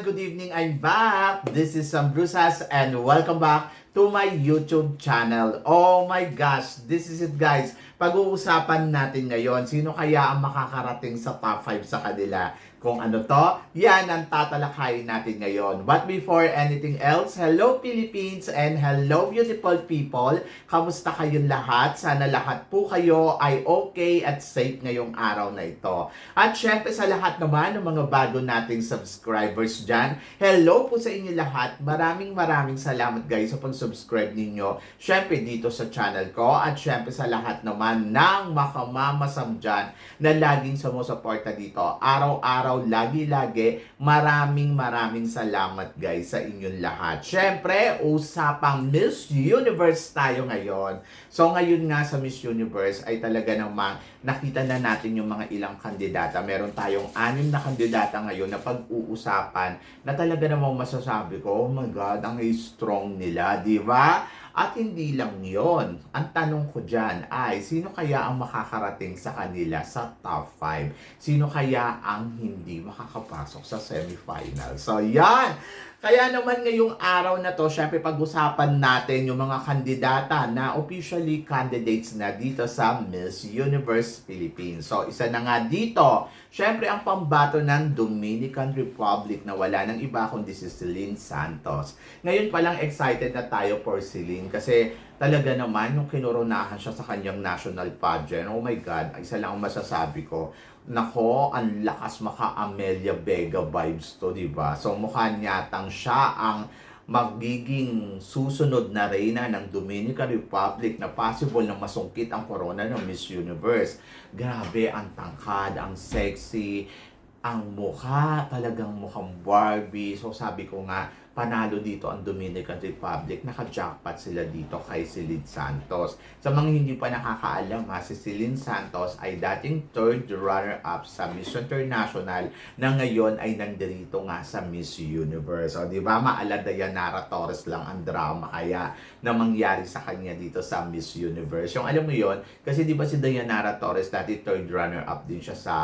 everyone! Good evening! I'm back! This is Sam Brusas and welcome back to my YouTube channel. Oh my gosh! This is it guys! Pag-uusapan natin ngayon, sino kaya ang makakarating sa top 5 sa kanila? Kung ano to, yan ang tatalakayin natin ngayon. But before anything else, hello Philippines and hello beautiful people. Kamusta kayong lahat? Sana lahat po kayo ay okay at safe ngayong araw na ito. At syempre sa lahat naman ng mga bago nating subscribers dyan, hello po sa inyo lahat. Maraming maraming salamat guys sa pag-subscribe ninyo. Syempre dito sa channel ko at syempre sa lahat naman ng makamamasam dyan na laging sumusuporta dito. Araw-araw, lagi-lagi, maraming maraming salamat guys sa inyong lahat. Syempre, usapang Miss Universe tayo ngayon. So ngayon nga sa Miss Universe ay talaga namang nakita na natin yung mga ilang kandidata. Meron tayong anim na kandidata ngayon na pag-uusapan na talaga namang masasabi ko, oh my God, ang strong nila, di ba? At hindi lang yon. Ang tanong ko dyan ay, sino kaya ang makakarating sa kanila sa top 5? Sino kaya ang hindi makakapasok sa semifinal? So, yan! Kaya naman ngayong araw na to, syempre pag-usapan natin yung mga kandidata na officially candidates na dito sa Miss Universe Philippines. So, isa na nga dito, syempre ang pambato ng Dominican Republic na wala nang iba kundi si Celine Santos. Ngayon pa lang excited na tayo for Celine kasi talaga naman yung kinoronahan siya sa kanyang national pageant. Oh my God, isa lang ang masasabi ko. Nako, ang lakas maka Amelia Vega vibes to, di ba? So mukha niyatang siya ang magiging susunod na reyna ng Dominican Republic na possible na masungkit ang corona ng Miss Universe. Grabe, ang tangkad, ang sexy, ang mukha, talagang mukhang Barbie. So sabi ko nga, panalo dito ang Dominican Republic. Naka-jackpot sila dito kay Celine Santos. Sa mga hindi pa nakakaalam ha, si Celine Santos ay dating third runner-up sa Miss International na ngayon ay nandito nga sa Miss Universe. O di ba, maalala Dayanara Torres lang ang drama kaya na mangyari sa kanya dito sa Miss Universe. Yung alam mo yon kasi di ba si Dayanara Torres dati third runner-up din siya sa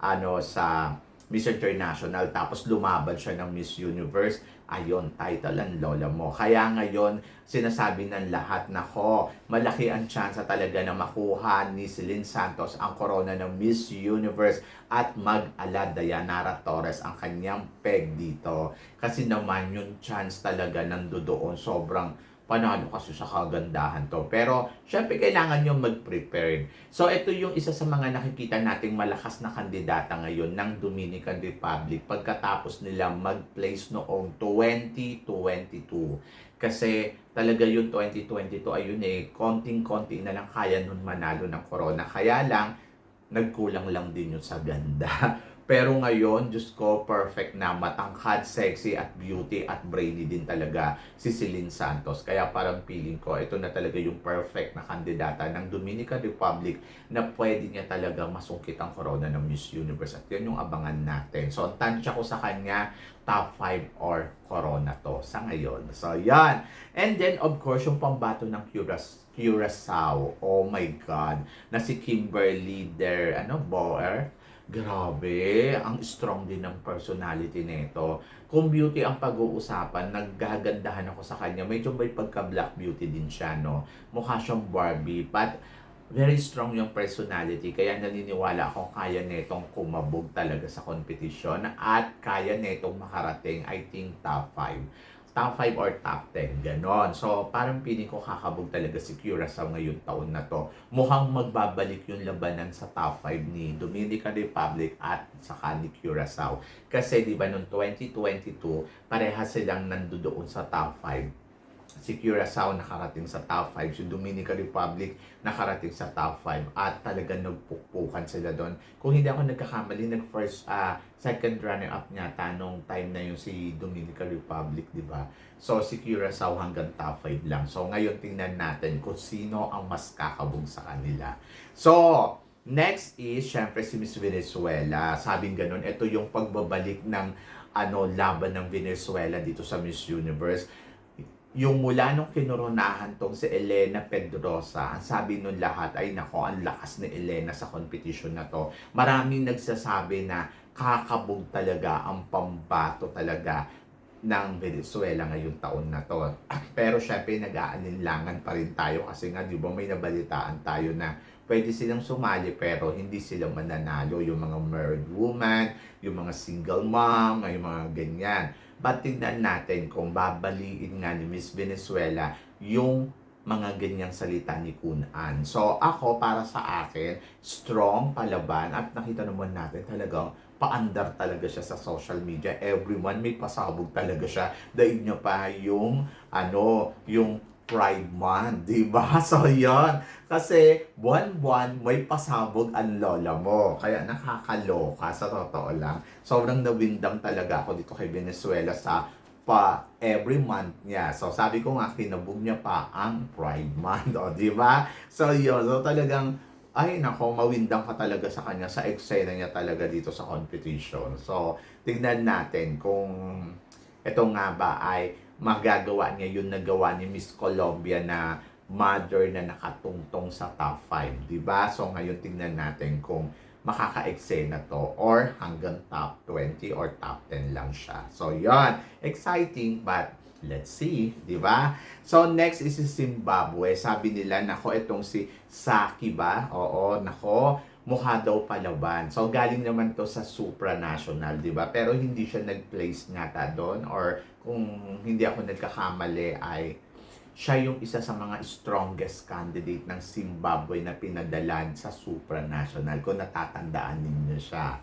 ano sa Miss International tapos lumaban siya ng Miss Universe ayon title ang lola mo. Kaya ngayon, sinasabi ng lahat na ko, malaki ang chance talaga na makuha ni Celine Santos ang corona ng Miss Universe at mag-ala Dayanara Torres ang kanyang peg dito. Kasi naman yung chance talaga nandoon sobrang panalo kasi sa kagandahan to. Pero, syempre, kailangan nyo mag-prepare. So, ito yung isa sa mga nakikita nating malakas na kandidata ngayon ng Dominican Republic pagkatapos nila mag-place noong 2022. Kasi talaga yung 2022 ayun eh, konting-konti na lang kaya nun manalo ng corona. Kaya lang, nagkulang lang din yun sa ganda. Pero ngayon, Diyos ko, perfect na matangkad, sexy at beauty at brainy din talaga si Celine Santos. Kaya parang feeling ko, ito na talaga yung perfect na kandidata ng Dominican Republic na pwede niya talaga masungkit ang corona ng Miss Universe. At yan yung abangan natin. So, ang tansya ko sa kanya, top 5 or corona to sa ngayon. So, yan. And then, of course, yung pambato ng Curas Curacao. Oh my God. Na si Kimberly der, ano, Boer Grabe, ang strong din ng personality nito. Kung beauty ang pag-uusapan, naggagandahan ako sa kanya. Medyo may pagka-black beauty din siya, no? Mukha siyang Barbie, but very strong yung personality. Kaya naniniwala akong kaya netong kumabog talaga sa competition at kaya netong makarating, I think, top 5 top 5 or top 10, ganon. So, parang piling ko kakabog talaga si Curacao ngayong taon na to. Mukhang magbabalik yung labanan sa top 5 ni Dominican Republic at saka ni Curacao. Kasi, di ba, noong 2022, pareha silang nandoon sa top 5 si Curacao nakarating sa top 5, si Dominican Republic nakarating sa top 5 at talagang nagpukpukan sila doon. Kung hindi ako nagkakamali, nag first, uh, second runner up niya tanong time na yung si Dominican Republic, di ba? So si Curacao hanggang top 5 lang. So ngayon tingnan natin kung sino ang mas kakabong sa kanila. So, Next is, syempre, si Miss Venezuela. Sabing ganun, ito yung pagbabalik ng ano laban ng Venezuela dito sa Miss Universe yung mula nung kinoronahan tong si Elena Pedrosa, ang sabi nung lahat ay nako, ang lakas ni Elena sa competition na to. Maraming nagsasabi na kakabog talaga ang pambato talaga ng Venezuela ngayong taon na to. Pero syempre nag-aalinlangan pa rin tayo kasi nga di ba may nabalitaan tayo na pwede silang sumali pero hindi sila mananalo yung mga married woman, yung mga single mom, yung mga ganyan. But tignan natin kung babaliin nga ni Miss Venezuela yung mga ganyang salita ni Kun An. So ako para sa akin, strong palaban at nakita naman natin talagang paandar talaga siya sa social media. Everyone may pasabog talaga siya. Dahil niya pa yung ano, yung Pride Month, di ba? So, yon Kasi, buwan-buwan, may pasabog ang lola mo. Kaya nakakaloka, sa totoo lang. Sobrang nawindang talaga ako dito kay Venezuela sa pa every month niya. So, sabi ko nga, kinabog niya pa ang Pride Month, o, di ba? So, yun. So, talagang, ay nako, mawindang ka talaga sa kanya, sa eksena niya talaga dito sa competition. So, tignan natin kung ito nga ba ay magagawa niya yung nagawa ni Miss Colombia na mother na nakatungtong sa top 5, di ba? So ngayon tingnan natin kung makaka-eksena to or hanggang top 20 or top 10 lang siya. So yon exciting but let's see, di ba? So next is si Zimbabwe. Sabi nila, nako itong si Saki ba? Oo, nako, mukha daw palaban. So galing naman to sa supranational, di ba? Pero hindi siya nag-place nga ta doon or kung hindi ako nagkakamali ay siya yung isa sa mga strongest candidate ng Zimbabwe na pinadalan sa supranational kung natatandaan ninyo siya.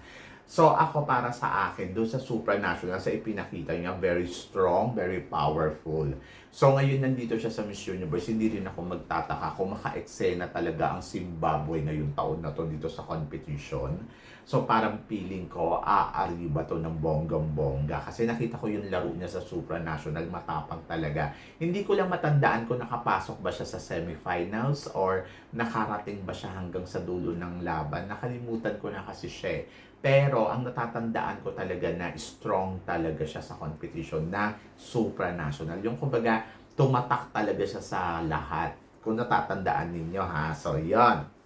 So ako para sa akin, doon sa supranational, sa ipinakita niya, very strong, very powerful. So ngayon nandito siya sa Miss Universe, hindi rin ako magtataka kung maka-eksena talaga ang Zimbabwe ngayong taon na to dito sa competition. So parang feeling ko, aari ba to ng bonggang-bongga? Kasi nakita ko yung laro niya sa supranational, matapang talaga. Hindi ko lang matandaan kung nakapasok ba siya sa semifinals or nakarating ba siya hanggang sa dulo ng laban. Nakalimutan ko na kasi siya eh. Pero ang natatandaan ko talaga na strong talaga siya sa competition na supranational. Yung kumbaga, tumatak talaga siya sa lahat. Kung natatandaan ninyo ha. So, yon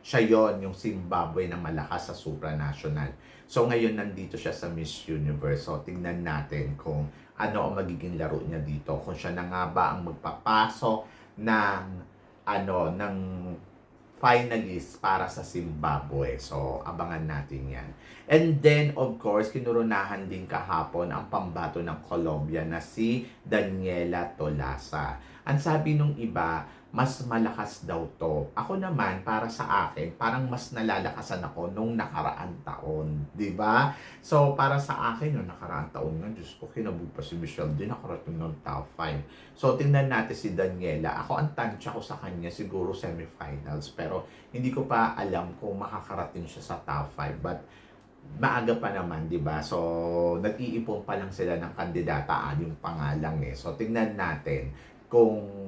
Siya yon yung Zimbabwe na malakas sa supranational. So, ngayon nandito siya sa Miss Universe. So, tingnan natin kung ano ang magiging laro niya dito. Kung siya na nga ba ang magpapasok ng ano, ng finalist para sa Zimbabwe. So, abangan natin yan. And then, of course, kinurunahan din kahapon ang pambato ng Colombia na si Daniela Tolasa. Ang sabi nung iba, mas malakas daw to. Ako naman, para sa akin, parang mas nalalakasan ako nung nakaraan taon. ba? So, para sa akin, nung nakaraan taon nga, Diyos ko, kinabog pa si Michelle din, nakarating ng top 5. So, tingnan natin si Daniela. Ako, ang tansya ko sa kanya, siguro semifinals. Pero, hindi ko pa alam kung makakarating siya sa top 5. But, maaga pa naman, 'di ba? So, nag-iipon pa lang sila ng kandidata, anim pangalang eh. So, tingnan natin kung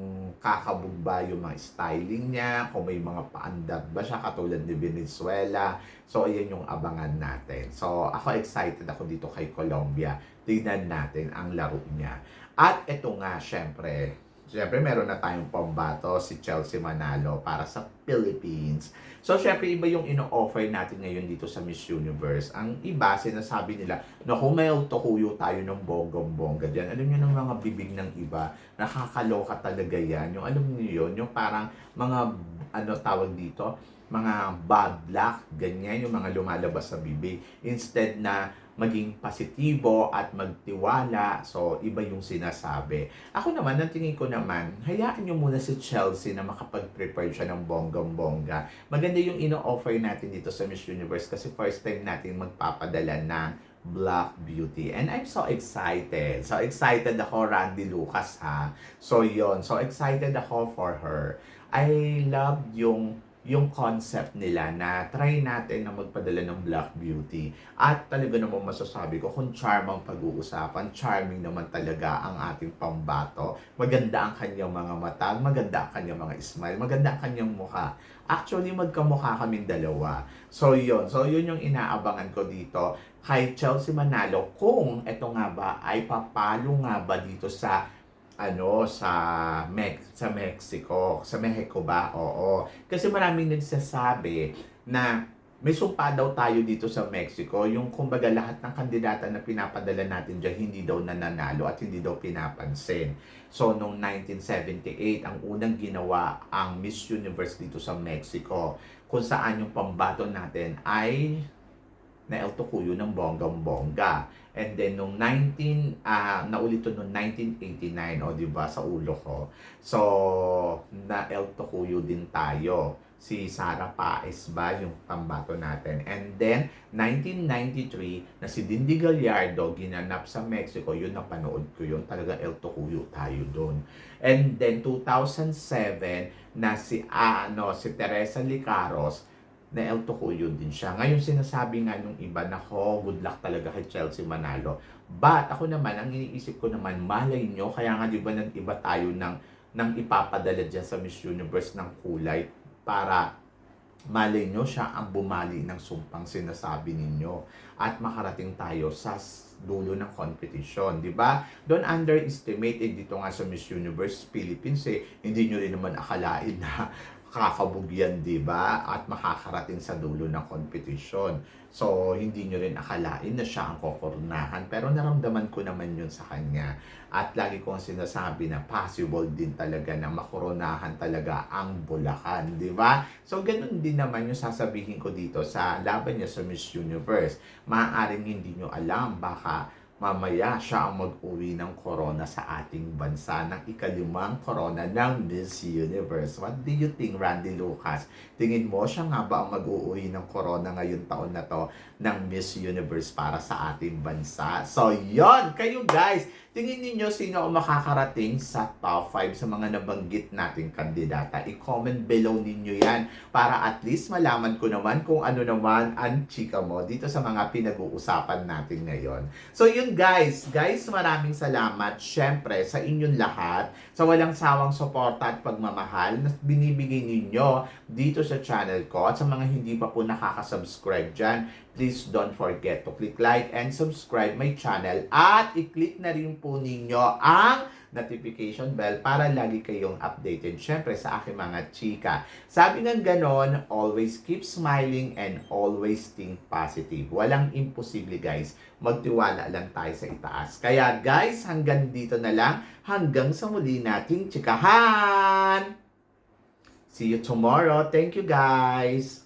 kakabog ba yung mga styling niya, kung may mga paandar ba siya katulad ni Venezuela. So, ayan yung abangan natin. So, ako excited ako dito kay Colombia. Tignan natin ang laro niya. At ito nga, syempre, Siyempre, meron na tayong pambato, si Chelsea Manalo para sa Philippines. So, syempre, iba yung ino-offer natin ngayon dito sa Miss Universe. Ang iba, sinasabi nila, naku, may tukuyo tayo ng bonggong-bongga dyan. Alam nyo ng mga bibig ng iba, nakakaloka talaga yan. Yung alam niyo yun, yung parang mga, ano tawag dito, mga bad luck, ganyan, yung mga lumalabas sa bibig. Instead na maging positibo at magtiwala. So, iba yung sinasabi. Ako naman, ang tingin ko naman, hayaan nyo muna si Chelsea na makapag-prepare siya ng bonggang-bongga. Maganda yung ino-offer natin dito sa Miss Universe kasi first time natin magpapadala ng Black Beauty. And I'm so excited. So excited ako, Randy Lucas ha. So yon So excited ako for her. I love yung yung concept nila na try natin na magpadala ng Black Beauty. At talaga naman masasabi ko, kung charm ang pag-uusapan, charming naman talaga ang ating pambato. Maganda ang kanyang mga mata, maganda ang kanyang mga smile, maganda ang kanyang mukha. Actually, magkamukha kaming dalawa. So, yun. So, yun yung inaabangan ko dito kay Chelsea Manalo kung ito nga ba ay papalo nga ba dito sa ano sa Mex sa Mexico, sa Mexico ba? Oo. Kasi maraming nagsasabi na may sumpa daw tayo dito sa Mexico. Yung kumbaga lahat ng kandidata na pinapadala natin dyan, hindi daw nananalo at hindi daw pinapansin. So, noong 1978, ang unang ginawa ang Miss Universe dito sa Mexico, kung saan yung pambato natin ay na El Tocuyo ng bonggang-bongga. And then, nung 19, ah naulit to noong 1989, o di ba sa ulo ko. So, na El Tocuyo din tayo. Si Sara Paes ba yung pambato natin. And then, 1993, na si Dindy Gallardo ginanap sa Mexico, yun napanood ko yun. Talaga El Tocuyo tayo doon. And then, 2007, na si, ah, ano, si Teresa Licaros, na El Tocuyo din siya. Ngayon sinasabi nga nung iba na ho, good luck talaga kay Chelsea Manalo. But ako naman, ang iniisip ko naman, malay nyo, kaya nga di ba nag-iba tayo ng, ng ipapadala dyan sa Miss Universe ng kulay para malay nyo siya ang bumali ng sumpang sinasabi ninyo at makarating tayo sa dulo ng competition, di ba? Don't underestimate eh, dito nga sa Miss Universe Philippines eh, hindi nyo rin naman akalain na kakabugyan, di ba? At makakarating sa dulo ng competition. So, hindi nyo rin akalain na siya ang kokornahan. Pero naramdaman ko naman yun sa kanya. At lagi kong sinasabi na possible din talaga na makoronahan talaga ang Bulacan, di ba? So, ganun din naman yung sasabihin ko dito sa laban niya sa Miss Universe. Maaaring hindi nyo alam, baka mamaya siya ang mag-uwi ng corona sa ating bansa ng ikalimang corona ng Miss Universe. What do you think, Randy Lucas? Tingin mo siya nga ba ang mag-uuwi ng corona ngayon taon na to ng Miss Universe para sa ating bansa? So, yon Kayo guys, tingin niyo sino ang makakarating sa top 5 sa mga nabanggit nating kandidata? I-comment below ninyo yan para at least malaman ko naman kung ano naman ang chika mo dito sa mga pinag-uusapan natin ngayon. So yun guys, guys maraming salamat syempre sa inyong lahat sa walang sawang suporta at pagmamahal na binibigay ninyo dito sa channel ko at sa mga hindi pa po nakaka-subscribe dyan, please don't forget to click like and subscribe my channel at i-click na rin po ninyo ang notification bell para lagi kayong updated syempre sa aking mga chika. Sabi ng ganon, always keep smiling and always think positive. Walang imposible guys. Magtiwala lang tayo sa itaas. Kaya guys, hanggang dito na lang. Hanggang sa muli nating chikahan! See you tomorrow. Thank you guys!